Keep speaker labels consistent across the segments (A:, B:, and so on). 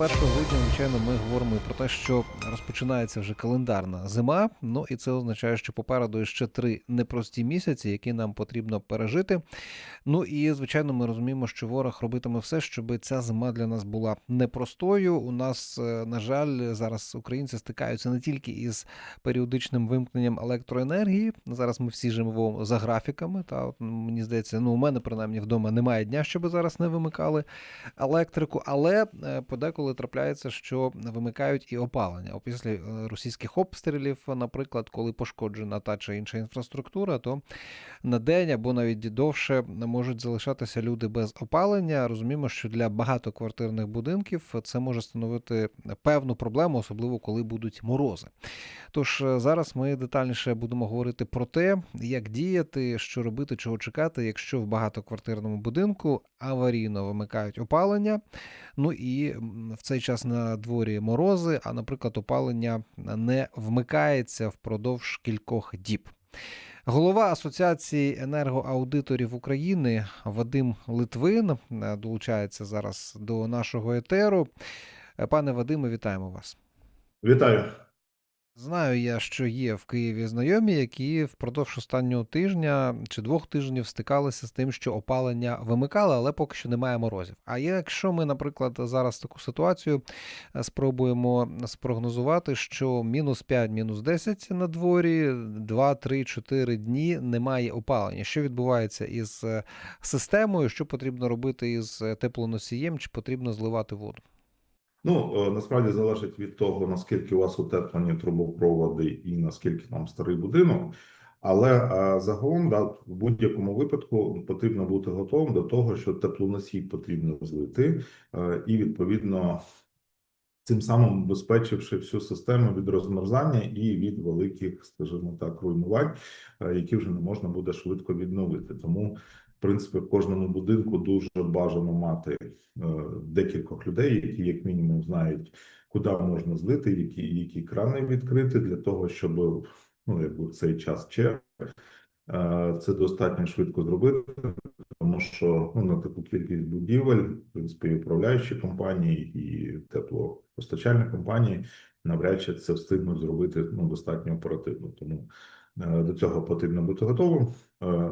A: 1 грудня, звичайно, ми говоримо про те, що розпочинається вже календарна зима. Ну і це означає, що попереду ще три непрості місяці, які нам потрібно пережити. Ну і звичайно, ми розуміємо, що ворог робитиме все, щоб ця зима для нас була непростою. У нас, е, на жаль, зараз українці стикаються не тільки із періодичним вимкненням електроенергії. Зараз ми всі живемо за графіками. Та от мені здається, ну у мене принаймні вдома немає дня, щоб зараз не вимикали електрику, але е, подеколи трапляється, що вимикають і опалення. Після е, російських обстрілів, наприклад, коли пошкоджена та чи інша інфраструктура, то на день або навіть довше можуть залишатися люди без опалення. Розуміємо, що для багатоквартирних будинків це може становити певну проблему, особливо коли будуть морози. Тож е, зараз ми детальніше будемо говорити про те, як діяти, що робити, чого чекати, якщо в багатоквартирному будинку аварійно вимикають опалення. Ну і в цей час на дворі морози, а, наприклад, опалення не вмикається впродовж кількох діб. Голова Асоціації енергоаудиторів України Вадим Литвин е, долучається зараз до нашого етеру. Е, Пане Вадиме, вітаємо вас.
B: Вітаю.
A: Знаю я, що є в Києві знайомі, які впродовж останнього тижня чи двох тижнів стикалися з тим, що опалення вимикали, але поки що немає морозів. А якщо ми, наприклад, зараз таку ситуацію е, спробуємо спрогнозувати, що мінус 5, мінус 10 на дворі, 2, 3, 4 дні немає опалення. Що відбувається із е, системою? Що потрібно робити із е, теплоносієм, чи потрібно зливати воду?
B: Ну, е, насправді залежить від того, наскільки у вас утеплені трубопроводи і наскільки там старий будинок. Але е, загалом, да, в будь-якому випадку потрібно бути готовим до того, що теплоносій потрібно злити, е, і відповідно цим самим убезпечивши всю систему від розмерзання і від великих, скажімо так, руйнувань, які вже не можна буде швидко відновити. Тому, в принципі, в кожному будинку дуже бажано мати е, декількох людей, які як мінімум знають, куди можна злити, які, які крани відкрити для того, щоб ну, якби цей час черг е, це достатньо швидко зробити, тому що ну, на таку кількість будівель, в принципі, і управляючі компанії і теплопостачальні компанії навряд чи це встигнуть зробити ну, достатньо оперативно. Тому е, до цього потрібно бути готовим.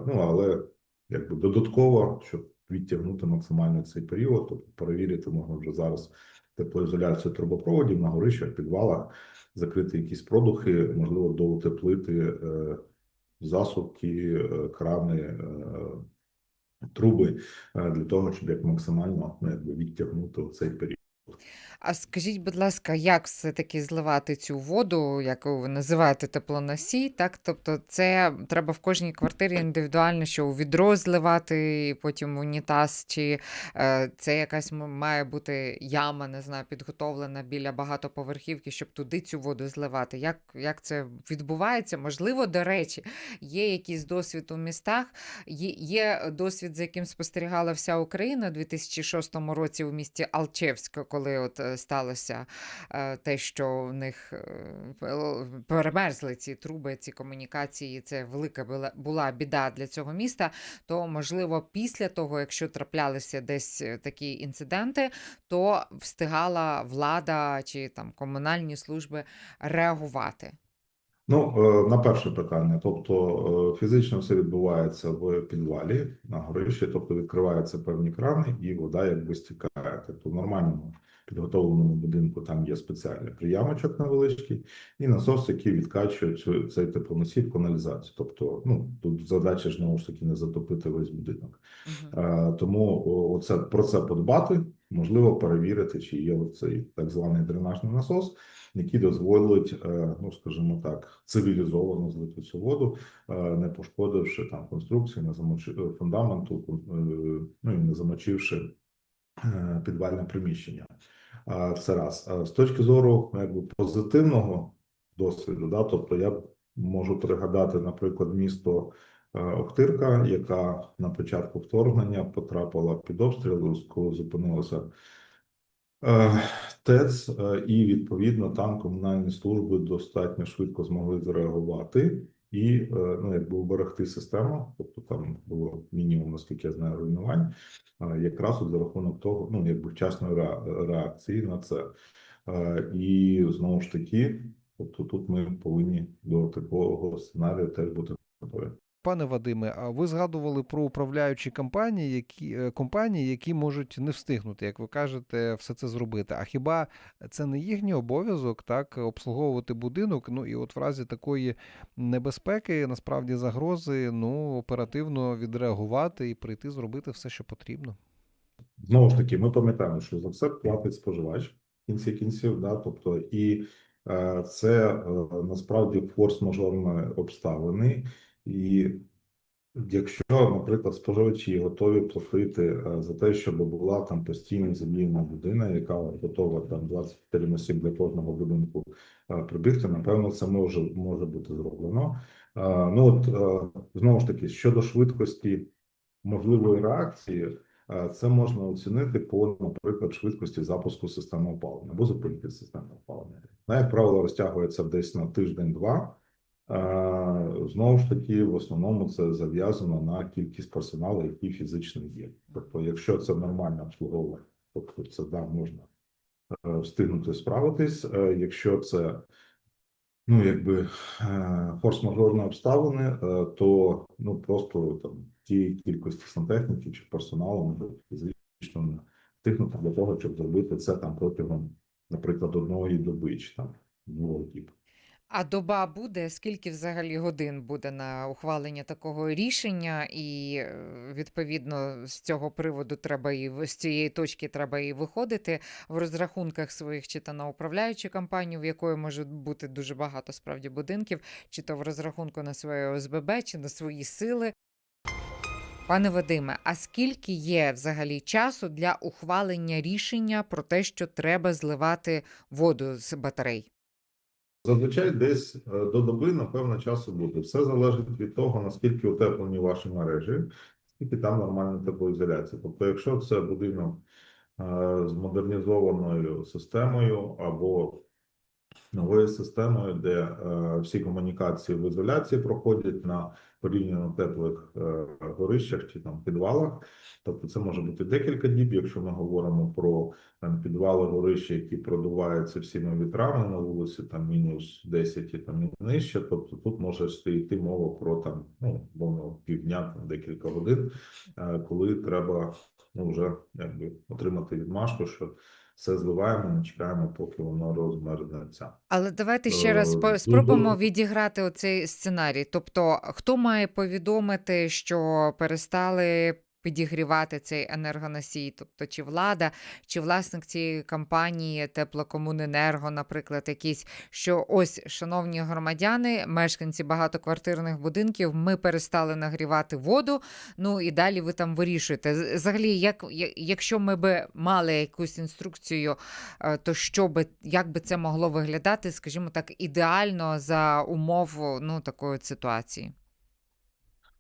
B: Ну але якби додатково, щоб відтягнути максимально цей період, тобто перевірити можна вже зараз теплоізоляцію трубопроводів на горищах, підвалах, закрити якісь продухи, можливо, доутеплити е, засувки, е, крани, е, труби для того, щоб як максимально ну, якби відтягнути цей період.
C: А скажіть, будь ласка, як все-таки зливати цю воду, яку ви називаєте теплоносій, так? Тобто це треба в кожній квартирі індивідуально, що у відро зливати, і потім унітаз, чи е, це якась має бути яма, не знаю, підготовлена біля багатоповерхівки, щоб туди цю воду зливати? Як, як це відбувається? Можливо, до речі, є якийсь досвід у містах, є, досвід, за яким спостерігала вся Україна у 2006 році у місті Алчевськ, коли от сталося е, те, що в них е, перемерзли ці труби, ці комунікації. Це велика була, біда для цього міста. То можливо, після того, якщо траплялися десь е, такі інциденти, то встигала влада чи там комунальні служби реагувати.
B: Ну, е, на перше питання, тобто е, фізично все відбувається в підвалі на горищі, тобто відкриваються певні крани, і вода якби стікає. Тобто в нормальному підготовленому будинку там є спеціальний приямочок невеличкий і насос, який відкачує цю цей теплоносій в каналізацію. Тобто, ну тут задача ж знову ж таки не затопити весь будинок.
C: Мгм.
B: Е, Тому о, оце про це подбати, можливо, перевірити, чи є цей так званий дренажний насос, який дозволить, е, ну скажімо так, цивілізовано злити цю воду, е, не пошкодивши там конструкцію, не замочи е, фундаменту, ну і не замочивши підвальне приміщення. Це раз. З точки зору ну, якби позитивного досвіду, да, тобто я можу пригадати, наприклад, місто е, Охтирка, яка на початку вторгнення потрапила під обстріл, коли зупинилася е, ТЕЦ, е, і відповідно там комунальні служби достатньо швидко змогли зреагувати і е, ну, якби уберегти систему, тобто там було мінімум, наскільки я знаю, руйнувань, е, якраз от за рахунок того, ну якби вчасної реакції на це. Е, І знову ж таки, тобто тут ми повинні до такого сценарію теж бути готові.
A: Пане Вадиме, а ви згадували про управляючі компанії, які е, компанії, які можуть не встигнути, як ви кажете, все це зробити. А хіба це не їхній обов'язок так обслуговувати будинок? Ну і от в разі такої небезпеки, насправді загрози, ну оперативно відреагувати і прийти зробити все, що потрібно.
B: Знову ж таки, ми пам'ятаємо, що за все платить споживач в кінці кінців, да, тобто, і е, це е, насправді форс-мажорні обставини. І якщо, наприклад, споживачі готові платити е, за те, щоб була там постійно задіяна людина, яка готова там 24 на 7 для кожного будинку е, прибігти, напевно, це може, може бути зроблено. Е, Ну от знову ж таки, щодо швидкості можливої реакції. Це можна оцінити по, наприклад, швидкості запуску системи опалення або зупинки системи опалення. Вона, як правило, розтягується десь на тиждень-два. Знову ж таки, в основному це зав'язано на кількість персоналу, який фізично є. Тобто, якщо це нормальне обслуговування, тобто це да, можна е, встигнути справитись. Е, Якщо це ну, якби е, форс-мажорні обставини, то ну просто там ті кількості сантехніки чи персоналу може фізично не встигнути для того, щоб зробити це там протягом, наприклад, одної доби чи там двох діб.
C: А доба буде? Скільки взагалі годин буде на ухвалення такого рішення? І е, відповідно з цього приводу треба і з цієї точки треба і виходити в розрахунках своїх, чи то на управляючу компанію, в якої може бути дуже багато справді будинків, чи то в розрахунку на своє ОСББ, чи на свої сили. Пане Вадиме, а скільки є взагалі часу для ухвалення рішення про те, що треба зливати воду з батарей?
B: Зазвичай десь е, до доби, напевно, часу буде. Все залежить від того, наскільки утеплені ваші мережі, скільки там нормальна теплоізоляція. Тобто, якщо це будинок е, з модернізованою системою або новою системою, де е, всі комунікації в ізоляції проходять на порівняно теплих е, горищах чи там підвалах. Тобто це може бути декілька діб, якщо ми говоримо про там підвали горища, які продуваються всіма вітрами на вулиці, там мінус 10 і там нижче. Тобто тут може йти мова про там ну мовно півдня, там декілька годин, е, коли треба ну вже якби отримати відмашку, що все зливаємо, не чекаємо, поки воно розмерзнеться.
C: Але давайте ще раз
B: Е,
C: спробуємо
B: ну-
C: відіграти оцей сценарій. Тобто, хто має повідомити, що перестали підігрівати цей енергоносій? Тобто, чи влада, чи власник цієї компанії Теплокомуненерго, наприклад, якийсь, що ось, шановні громадяни, мешканці багатоквартирних будинків, ми перестали нагрівати воду. Ну і далі ви там вирішуєте. Взагалі, як, якщо ми би мали якусь інструкцію Е, то що би, як би це могло виглядати, скажімо так, ідеально за умов ну, такої ситуації?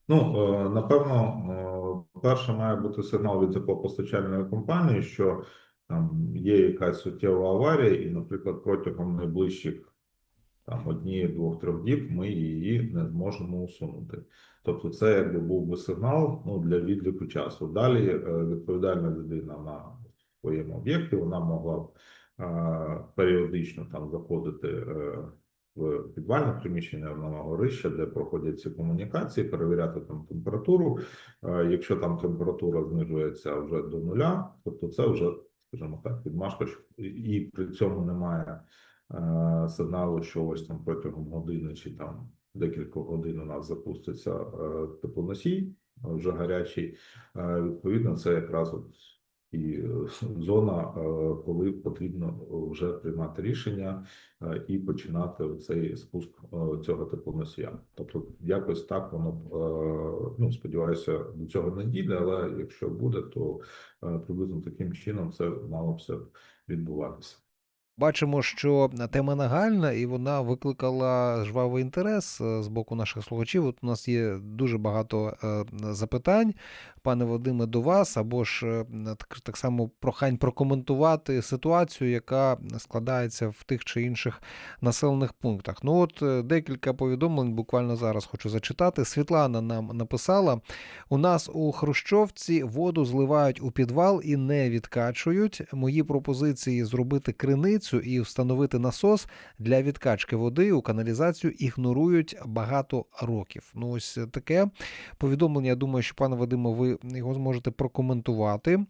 B: Ну, е, напевно, е, перше має бути сигнал від теплопостачальної компанії, що там є якась суттєва аварія, і, наприклад, протягом найближчих там однієї, двох, трьох діб ми її не зможемо усунути. Тобто, це якби був би сигнал ну, для відліку часу. Далі е, відповідальна людина на своєму об'єкті вона могла е, періодично там заходити. В підвальне приміщення на горища, де проходять ці комунікації, перевіряти там температуру. Е, Якщо там температура знижується вже до нуля, тобто це вже, скажімо так, відмашка, що- і- при цьому немає е, сигналу, що ось там протягом години чи там декілька годин у нас запуститься е, теплоносій, вже гарячий. Відповідно, це якраз от і е, зона, е, коли потрібно вже приймати рішення е, і починати цей спуск е, цього теплоносія. Тобто, якось так воно е, ну сподіваюся, до цього не дійде, але якщо буде, то е, приблизно таким чином це мало б все відбуватися.
A: Бачимо, що тема нагальна і вона викликала жвавий інтерес е, з боку наших слухачів. От у нас є дуже багато е, запитань. Пане Вадиме, до вас, або ж е, так, так само прохань прокоментувати ситуацію, яка складається в тих чи інших населених пунктах. Ну от е, декілька повідомлень буквально зараз хочу зачитати. Світлана нам написала: у нас у Хрущовці воду зливають у підвал і не відкачують. Мої пропозиції зробити криницю і встановити насос для відкачки води у каналізацію ігнорують багато років. Ну ось таке повідомлення. Я думаю, що пане Вадиме, ви його зможете прокоментувати.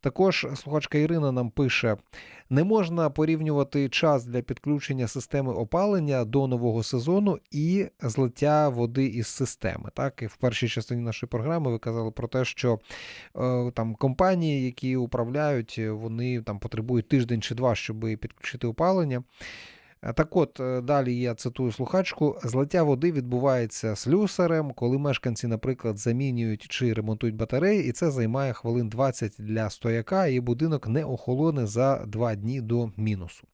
A: Також слухачка Ірина нам пише: не можна порівнювати час для підключення системи опалення до нового сезону і злиття води із системи. Так, і в першій частині нашої програми ви казали про те, що е, там компанії, які управляють, вони там потребують тиждень чи два, щоб підключити опалення. Е, Так от, е, далі я цитую слухачку: злиття води відбувається слюсарем, коли мешканці, наприклад, замінюють чи ремонтують батареї, і це займає хвилин 20 для стояка, і будинок не охолоне за два дні до мінусу.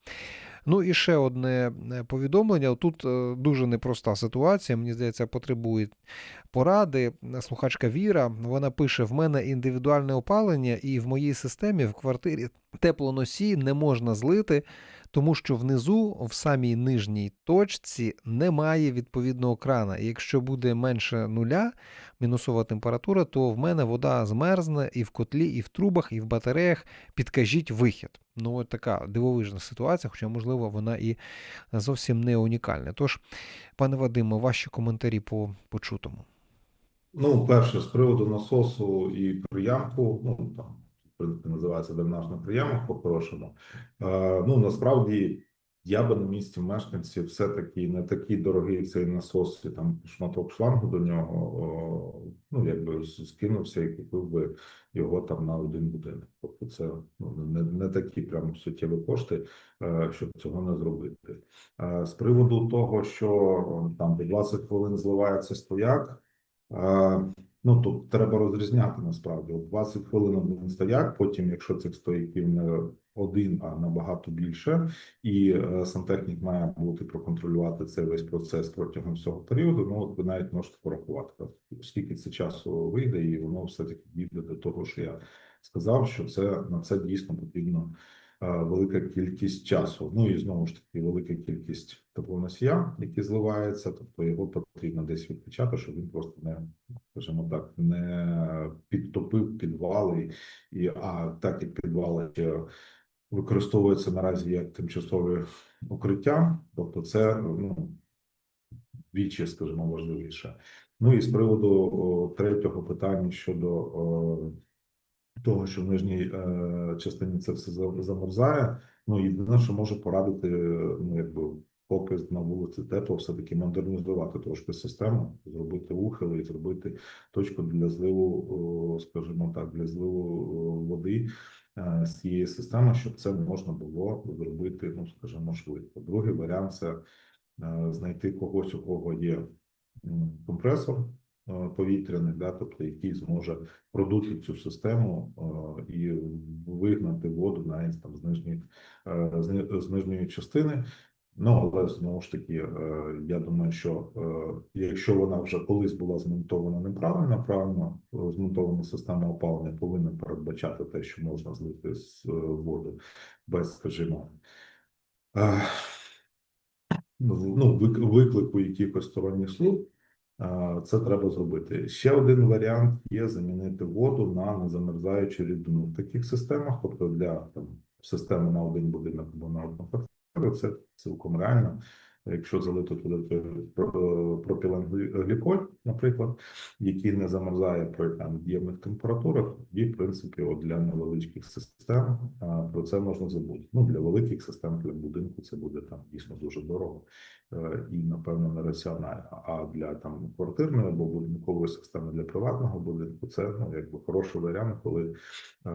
A: Ну і ще одне е, повідомлення. Тут дуже непроста ситуація. Мені здається, потребує поради. Слухачка Віра вона пише: в мене індивідуальне опалення, і в моїй системі в квартирі теплоносій не можна злити, тому що внизу, в самій нижній точці, немає відповідного крана. Якщо буде менше нуля, мінусова температура, то в мене вода змерзне і в котлі, і в трубах, і в батареях. Підкажіть вихід. Ну, от така дивовижна ситуація, хоча, можливо, вона і зовсім не унікальна. Тож, пане Вадиме, ваші коментарі по почутому.
B: Ну, перше, з приводу насосу і приямку, ну там принципі називається дренажний приямок по-хорошому. Е, ну насправді я би на місці мешканців все-таки не такий дорогий цей насос, і там шматок шлангу до нього. О, ну якби скинувся і купив би його там на один будинок. Тобто це ну, не, не такі прям суттєві кошти, е, щоб цього не зробити. Е, з приводу того, що там по 20 хвилин зливається стояк. Ну, тут треба розрізняти насправді. От 20 хвилин один стояк, потім, якщо цих стояків не один, а набагато більше, і е, сантехнік має бути проконтролювати цей весь процес протягом всього періоду. Ну, от ви навіть можете порахувати, скільки це часу вийде, і воно все-таки дійде до того, що я сказав, що це на це дійсно потрібно велика кількість часу. Ну і знову ж таки, велика кількість теплоносія, які зливаються, тобто його потрібно десь відкачати, щоб він просто не, скажімо так, не підтопив підвали, і а так як підвали використовуються наразі як тимчасове укриття, тобто це ну вічі, скажімо, важливіше. Ну і з приводу о, третього питання щодо о, того, що в нижній е, частині це все за- замерзає. Ну єдине, що можу порадити, ну якби поки на вулиці тепло, все таки модернізувати трошки систему, зробити ухили і зробити точку для зливу, скажімо так, для зливу води е, з цієї системи, щоб це можна було зробити, ну скажімо, швидко. Другий варіант це е, знайти когось, у кого є компресор е, повітряний, да, тобто який зможе продути цю систему е, і вигнати воду навіть там з нижньої, е, з нижньої частини. Ну, але знову ж таки, я думаю, що якщо вона вже колись була змонтована неправильно, правильно змонтована система опалення повинна передбачати те, що можна злити з воду без, скажімо, е, ну, виклику якихось сторонніх служб. Це треба зробити. Ще один варіант є замінити воду на незамерзаючу рідину. В таких системах, тобто для там, системи на один будинок або на одну квартиру, це цілком реально. Якщо залити туди про- пропіленгліколь, наприклад, який не замерзає при там дієвних температурах, тоді, в принципі, от для невеличких систем про це можна забути. Ну для великих систем для будинку це буде там дійсно дуже дорого е, і напевно нераціонально. А для там квартирної або будинкової системи для приватного будинку це ну якби хороший варіант, коли е,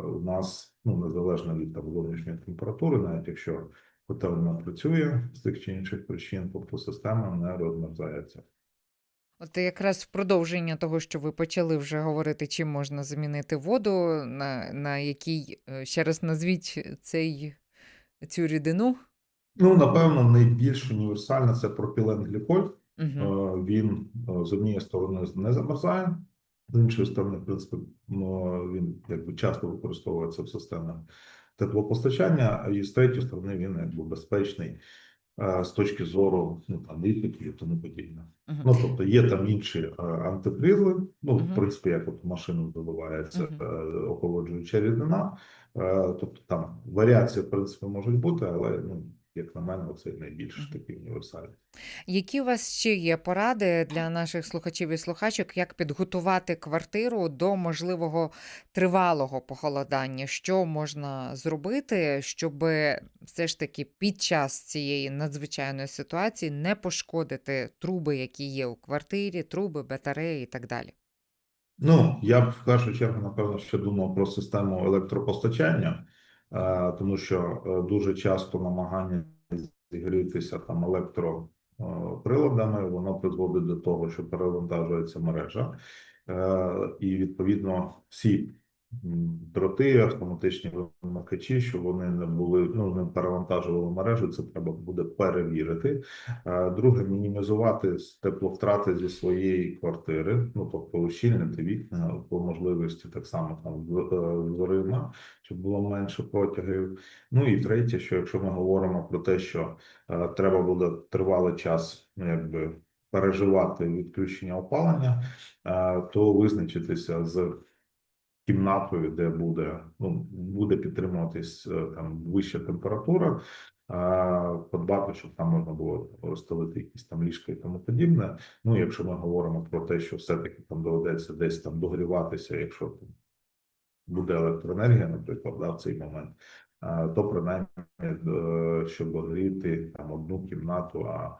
B: у нас ну незалежно від там зовнішньої температури, навіть якщо котельня працює з тих чи інших причин, тобто система не розмерзається.
C: От якраз в продовження того, що ви почали вже говорити, чим можна замінити воду, на, на якій е, ще раз назвіть цей, цю рідину.
B: Ну напевно, найбільш універсальне це пропіленгліколь.
C: Угу.
B: Е, Він е, з однієї сторони не замерзає, З іншої сторони, в принципі, він якби часто використовується в системах теплопостачання, і з третьої сторони він якби безпечний з точки зору ну, там, і тому подібне. Ну, тобто є там інші антифризи, ну, в принципі, як от машину заливається
C: Мгм.
B: е, охолоджуюча рідина. Е, Тобто там варіації, в принципі, можуть бути, але ну, як на мене, це найбільш такий універсальний.
C: Які у вас ще є поради для наших слухачів і слухачок, як підготувати квартиру до можливого тривалого похолодання? Що можна зробити, щоб все ж таки під час цієї надзвичайної ситуації не пошкодити труби, які є у квартирі, труби, батареї і так далі?
B: Ну, я б в першу чергу, напевно, ще думав про систему електропостачання, тому що е, дуже часто намагання зігрітися там електроприладами, воно призводить до того, що перевантажується мережа, Е, і відповідно всі дроти, автоматичні вимикачі, щоб вони не були, ну не перевантажували мережу, це треба буде перевірити. Е, Друге, мінімізувати тепловтрати зі своєї квартири, ну тобто ущільнити вікна по можливості так само там дверима, щоб було менше протягів. Ну і третє, що якщо ми говоримо про те, що е, треба буде тривалий час, ну якби переживати відключення опалення, е, то визначитися з кімнатою, де буде ну буде підтримуватись е, там вища температура, подбати, щоб там можна було розстелити якісь там ліжка і тому подібне. Ну, якщо ми говоримо про те, що все-таки там доведеться десь там догріватися, якщо там буде електроенергія, наприклад, да, в цей момент, то принаймні, е, щоб гріти там одну кімнату, а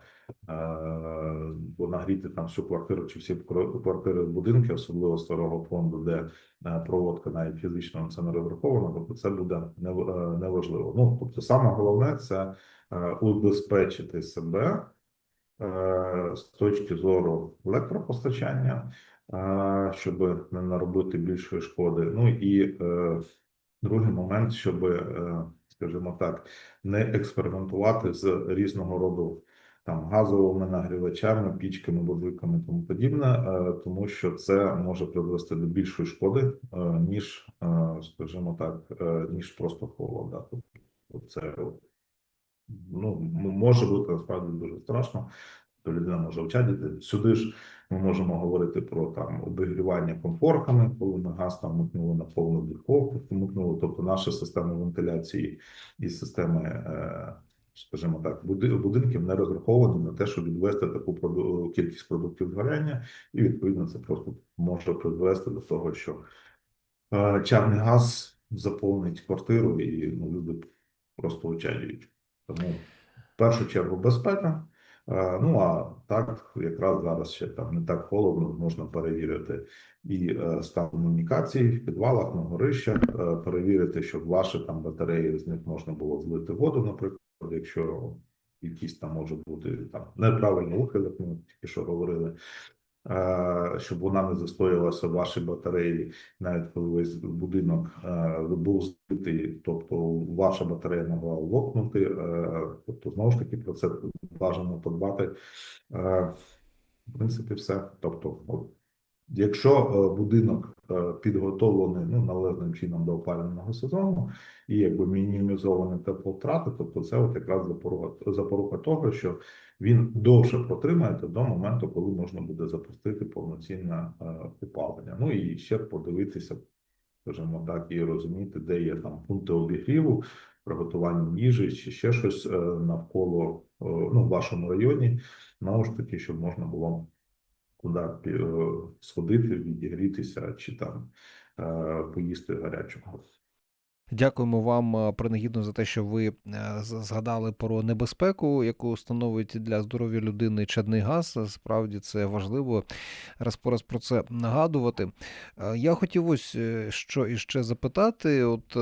B: е, бо нагріти там всю квартиру чи всі квар- квартири будинки, особливо старого фонду, де е, проводка навіть фізично це не розрахована, тобто це буде неважливо. Ну тобто, саме головне це убезпечити себе з точки зору електропостачання, щоб не наробити більшої шкоди. Ну і другий момент, щоб, е, скажімо так, не експериментувати з різного роду там газовими нагрівачами, пічками, буржуйками тому подібне, е, тому що це може призвести до більшої шкоди, е, ніж, скажімо так, ніж просто холод. Да. Тобто це ну, може бути насправді дуже страшно, то людина може очадити. Сюди ж ми можемо говорити про там обігрівання комфорками, коли ми газ там микнули на повну духовку, микнули, тобто наша система вентиляції і системи, е, скажімо так, буди- будинків не розраховані на те, щоб відвести таку кількість продуктів згоряння, і відповідно це просто може призвести до того, що е, чарний газ заповнить квартиру, і ну, люди просто очадюють. Тому в першу чергу безпека. Ну а так, якраз зараз ще там не так холодно, можна перевірити і е, стан комунікацій в підвалах на горищах, е, перевірити, щоб ваші там батареї з них можна було злити воду, наприклад, якщо якісь там може бути там неправильний ухил, як ми тільки що говорили. Е, Щоб вона не застоювалася в вашій батареї, навіть коли весь будинок е, був збитий, тобто ваша батарея могла лопнути. е, Тобто, знову ж таки, про це бажано подбати. В принципі, все. Тобто, якщо е, будинок е, підготовлений ну, належним чином до опалювального сезону і якби мінімізовані тепловтрати, тобто це от якраз запорука, запорука того, що він довше протримається до моменту, коли можна буде запустити повноцінне е, опалення. Ну і ще подивитися, скажімо так, і розуміти, де є там пункти обігріву, приготування їжі чи ще щось навколо ну, в вашому районі, знову ж таки, щоб можна було куди е, сходити, відігрітися чи там е, поїсти гарячого.
A: Дякуємо вам е, принагідно за те, що ви е, згадали про небезпеку, яку становить для здоров'я людини чадний газ. Справді це важливо раз по раз про це нагадувати. Е, Я хотів ось що іще запитати. От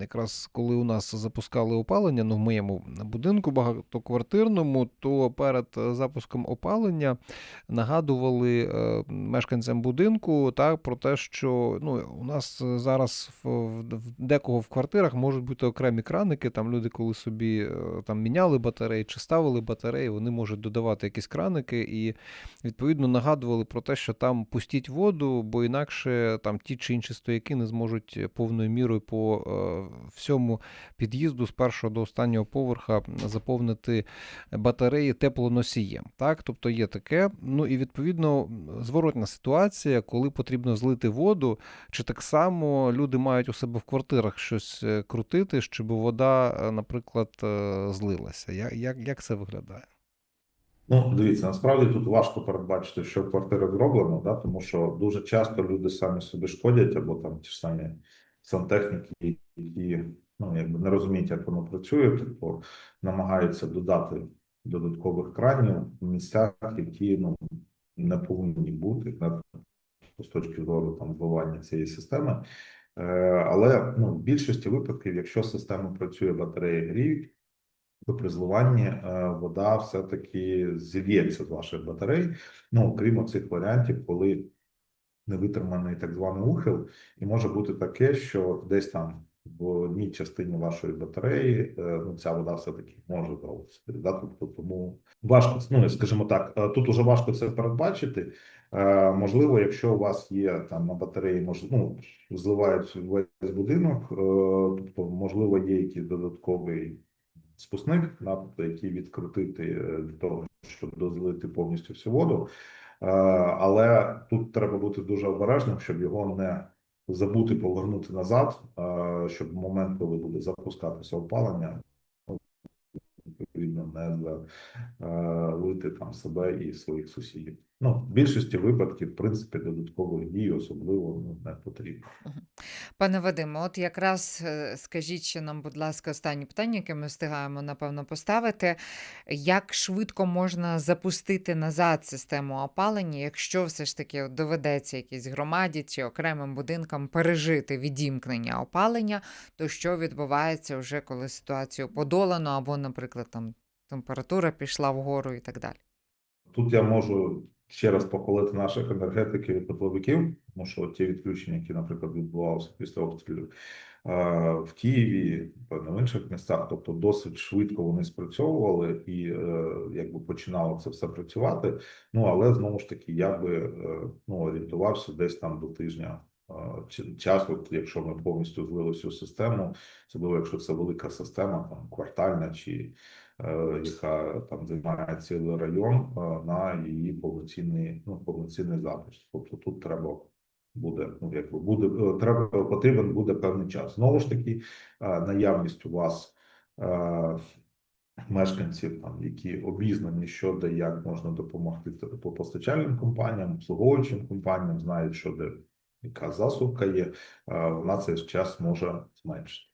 A: якраз коли у нас запускали опалення, ну в моєму будинку багатоквартирному, то перед запуском опалення нагадували мешканцям будинку так про те, що ну у нас зараз в декого в в квартирах можуть бути окремі краники. Там люди, коли собі е, там міняли батареї чи ставили батареї, вони можуть додавати якісь краники і відповідно нагадували про те, що там пустіть воду, бо інакше там ті чи інші стояки не зможуть повною мірою по е, всьому під'їзду з першого до останнього поверха заповнити батареї теплоносієм. Так, тобто є таке. Ну і відповідно зворотна ситуація, коли потрібно злити воду, чи так само люди мають у себе в квартирах щось е, крутити, щоб вода, е, наприклад, е, злилася. Як, як, як це виглядає?
B: Ну, дивіться, насправді тут важко передбачити, що в квартирах зроблено, да, тому що дуже часто люди самі собі шкодять, або там ті ж самі сантехніки, які ну, якби не розуміють, як воно працює, тобто намагаються додати додаткових кранів в місцях, які ну, не повинні бути з точки зору там вбивання цієї системи. Е, але ну, в більшості випадків, якщо система працює, батареї гріють, то при зливанні е, вода все-таки зільється з ваших батарей. Ну, крім цих варіантів, коли невитриманий так званий ухил, і може бути таке, що десь там в одній частині вашої батареї е, ну, ця вода все-таки може залитися. Да? Тобто, тому важко, ну, скажімо так, е, тут уже важко це передбачити. Е, Можливо, якщо у вас є там на батареї, мож, ну, зливають весь будинок, тобто, можливо, є якийсь додатковий спускник, да, тобто, який відкрутити для того, щоб дозволити повністю всю воду. Але тут треба бути дуже обережним, щоб його не забути повернути назад, е, щоб в момент, коли буде запускатися опалення, відповідно не залити там себе і своїх сусідів. Ну, в більшості випадків, в принципі, додаткових дій особливо ну, не потрібно.
C: Пане Вадиме, от якраз е, скажіть ще нам, будь ласка, останнє питання, яке ми встигаємо, напевно, поставити. Як швидко можна запустити назад систему опалення, якщо все ж таки от доведеться якійсь громаді чи окремим будинкам пережити відімкнення опалення, то що відбувається вже, коли ситуацію подолано, або, наприклад, там температура пішла вгору і так далі?
B: Тут я можу ще раз похвалити наших енергетиків і котловиків, тому що ті відключення, які, наприклад, відбувалися після обстрілів в Києві, певно, в інших містах, тобто досить швидко вони спрацьовували і е, якби починало це все працювати. Ну але знову ж таки, я би е, ну, орієнтувався десь там до тижня. Часу, якщо ми повністю злили всю систему, особливо якщо це велика система, там квартальна чи е, яка там займає цілий район на повноцінний, ну, повноцінний запуск. Тобто тут треба буде, ну якби буде е, треба потрібен буде певний час. Знову ж таки, е, наявність у вас е, мешканців, там які обізнані, що де як можна допомогти по постачальним компаніям, обслуговуючим компаніям, знають, що де яка засувка є, вона цей час може зменшити.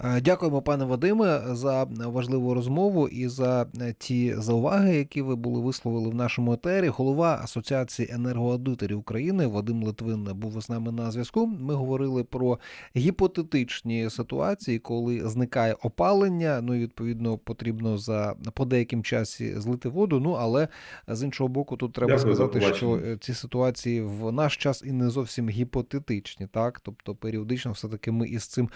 A: Е, Дякуємо, пане Вадиме, за важливу розмову і за е, ті зауваги, які ви були висловили в нашому етері. Голова Асоціації енергоаудиторів України Вадим Литвин був з нами на зв'язку. Ми говорили про гіпотетичні ситуації, коли зникає опалення. Ну і відповідно потрібно за по деяким часі злити воду. Ну але з іншого боку, тут треба
B: Дякую
A: сказати, що е, ці ситуації в наш час і не зовсім гіпотетичні, так тобто періодично, все таки ми із цим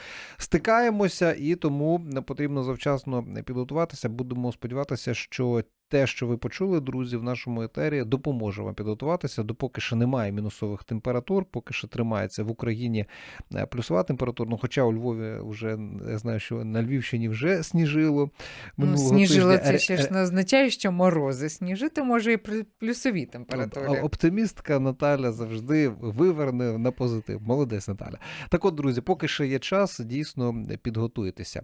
A: стикаємося, і тому потрібно завчасно підготуватися. Будемо сподіватися, що те, що ви почули, друзі, в нашому етері, допоможе вам підготуватися. Допоки що немає мінусових температур, поки що тримається в Україні е, плюсова температура. Ну, хоча у Львові вже я знаю, що на Львівщині вже сніжило.
C: Ну, сніжило
A: тижня.
C: це ще ж не означає, що морози сніжити може і при плюсовій температурі.
A: Оптимістка Наталя завжди виверне на позитив. Молодець Наталя. Так от, друзі, поки ще є час, дійсно підготуйтеся.